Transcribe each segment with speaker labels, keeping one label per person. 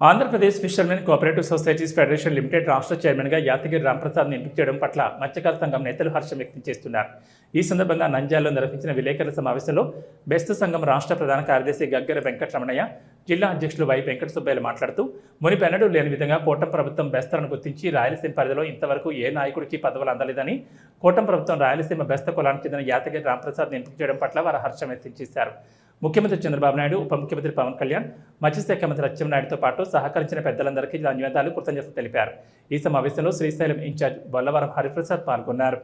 Speaker 1: Andhra Pradesh fishermen cooperative societies federation limited రాష్ట్ర చైర్మన్గా యాతగిరి రాంప్రసాద్ని ఎంపిక చేయడం పట్ల మత్స్యకార సంఘం నేతలు హర్షం వ్యక్తం చేస్తున్నారు. ఈ సందర్భంగా నంద్యాలలో నిర్వహించిన విలేకరుల సమావేశంలో బెస్ట్ సంఘం రాష్ట్ర ప్రధాన కార్యదర్శి గగ్గర వెంకటరమణయ్య జిల్లా అధ్యక్షులు వై వెంకట సుబ్బయ్యలు మాట్లాడుతూ మునిపెన్నడూ లేని విధంగా కూటమి ప్రభుత్వం బెస్తలను గుర్తించి రాయలసీమ పరిధిలో ఇంతవరకు ఏ నాయకుడికి పదవులు అందలేదని కూటమి ప్రభుత్వం రాయలసీమ బెస్త కులానికి చెందిన యాతగిరి రాంప్రసాద్ని ఎంపిక చేయడం పట్ల వారు హర్షం వ్యక్తం చేశారు. ముఖ్యమంత్రి చంద్రబాబు నాయుడు ఉప ముఖ్యమంత్రి పవన్ కళ్యాణ్ మత్స్యశాఖ మంత్రి అచ్చెన్నాయుడుతో పాటు సహకరించిన పెద్దలందరికీ ధన్యవాదాలు కృతజ్ఞతలు తెలిపారు. ఈ సమావేశంలో శ్రీశైలం ఇన్ఛార్జ్ బొల్లవరం హరిప్రసాద్ పాల్గొన్నారు.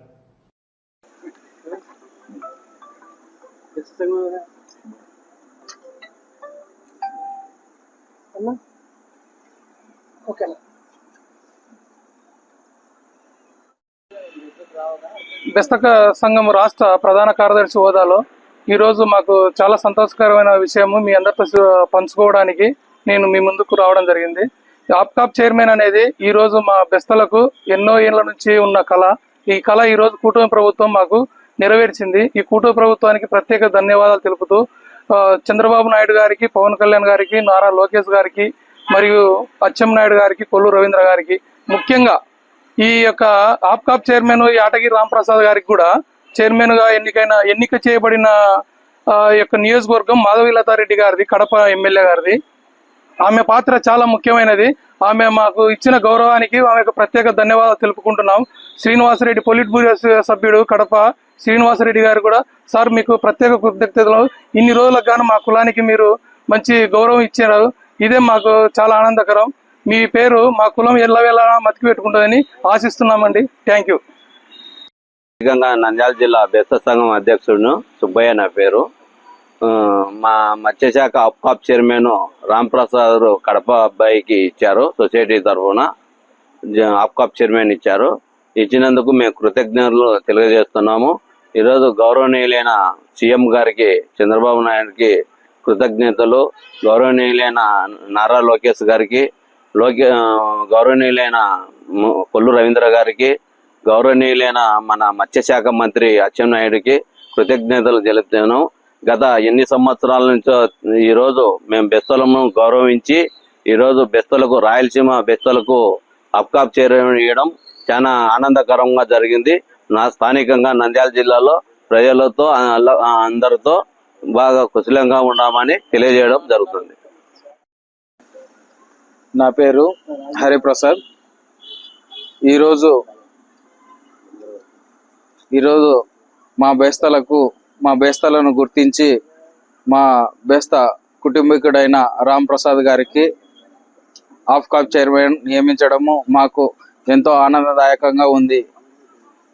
Speaker 2: బెస్తక సంఘం రాష్ట్ర ప్రధాన కార్యదర్శి హోదాలో ఈరోజు మాకు చాలా సంతోషకరమైన విషయము మీ అందరితో పంచుకోవడానికి నేను మీ ముందుకు రావడం జరిగింది. ఆప్కాప్ చైర్మన్ అనేది ఈ రోజు మా బెస్తలకు ఎన్నో ఏళ్ళ నుంచి ఉన్న కళ. ఈ కళ ఈరోజు కూటమి ప్రభుత్వం మాకు నెరవేర్చింది. ఈ కూటమి ప్రభుత్వానికి ప్రత్యేక ధన్యవాదాలు తెలుపుతూ చంద్రబాబు నాయుడు గారికి పవన్ కళ్యాణ్ గారికి నారా లోకేష్ గారికి మరియు అచ్చెన్నాయుడు గారికి కొల్లు రవీంద్ర గారికి ముఖ్యంగా ఈ యొక్క ఆప్కాప్ చైర్మన్ యాటగిరి రాంప్రసాద్ గారికి కూడా చైర్మన్గా ఎన్నికైన ఎన్నిక చేయబడిన యొక్క నియోజకవర్గం మాధవీలతారెడ్డి గారిది కడప ఎమ్మెల్యే గారిది. ఆమె పాత్ర చాలా ముఖ్యమైనది. ఆమె మాకు ఇచ్చిన గౌరవానికి ఆమెకు ప్రత్యేక ధన్యవాదాలు తెలుపుకుంటున్నాం. శ్రీనివాసరెడ్డి పొలిట్ బ్యూరో సభ్యుడు కడప శ్రీనివాసరెడ్డి గారు కూడా సార్ మీకు ప్రత్యేక కృతజ్ఞతలు. ఇన్ని రోజులకు గాను మా కులానికి మీరు మంచి గౌరవం ఇచ్చారు. ఇదే మాకు చాలా ఆనందకరం. మీ పేరు మా కులం ఎల్లవేళ మతికి పెట్టుకుంటుందని ఆశిస్తున్నామండి. Thank you.
Speaker 3: ముఖ్యంగా నంద్యాల జిల్లా బెస్త సంఘం అధ్యక్షుడును సుబ్బయ్య నా పేరు. మా మత్స్యశాఖ అప్కాప్ చైర్మన్ రాంప్రసాద్ కడప అబ్బాయికి ఇచ్చారు సొసైటీ తరఫున అప్కాప్ చైర్మన్ ఇచ్చారు. ఇచ్చినందుకు మేము కృతజ్ఞతలు తెలియజేస్తున్నాము. ఈరోజు గౌరవనీయులైన సీఎం గారికి చంద్రబాబు నాయుడుకి కృతజ్ఞతలు. గౌరవనీయులైన నారా లోకేష్ గారికి లోకే గౌరవనీయులైన కొల్లు రవీంద్ర గారికి గౌరవనీయులైన మన మత్స్యశాఖ మంత్రి అచ్చెన్నాయుడికి కృతజ్ఞతలు తెలుపుతాను. గత ఎన్ని సంవత్సరాల నుంచో ఈ రోజు మేము బెస్తలను గౌరవించి ఈరోజు బెస్తలకు రాయలసీమ బెస్తలకు అప్కాప్ చేయడం చాలా ఆనందకరంగా జరిగింది. నా స్థానికంగా నంద్యాల జిల్లాలో ప్రజలతో అందరితో బాగా కుశలంగా ఉన్నామని తెలియజేయడం జరుగుతుంది.
Speaker 4: నా పేరు హరిప్రసాద్. ఈరోజు ఈరోజు మా బేస్తలకు మా బేస్తలను గుర్తించి మా బేస్త కుటుంబీకుడైన రామ్ ప్రసాద్ గారికి ఆఫ్కాప్ చైర్మన్ నియమించడము మాకు ఎంతో ఆనందదాయకంగా ఉంది.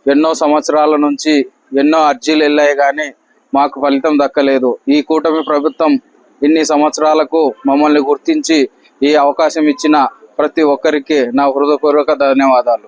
Speaker 4: ఎన్నో సంవత్సరాల నుంచి ఎన్నో అర్జీలు వెళ్ళాయి కానీ మాకు ఫలితం దక్కలేదు. ఈ కూటమి ప్రభుత్వం ఇన్ని సంవత్సరాలకు మమ్మల్ని గుర్తించి ఈ అవకాశం ఇచ్చిన ప్రతి ఒక్కరికి నా హృదయపూర్వక ధన్యవాదాలు.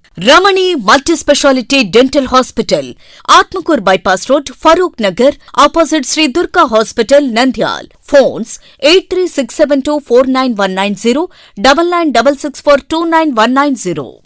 Speaker 5: Ramani multi speciality dental hospital Atmakur bypass road Farooq Nagar opposite Sri Durga hospital Nandyal. Phones eight three six seven two four nine one nine zero double nine double six four two nine one nine zero.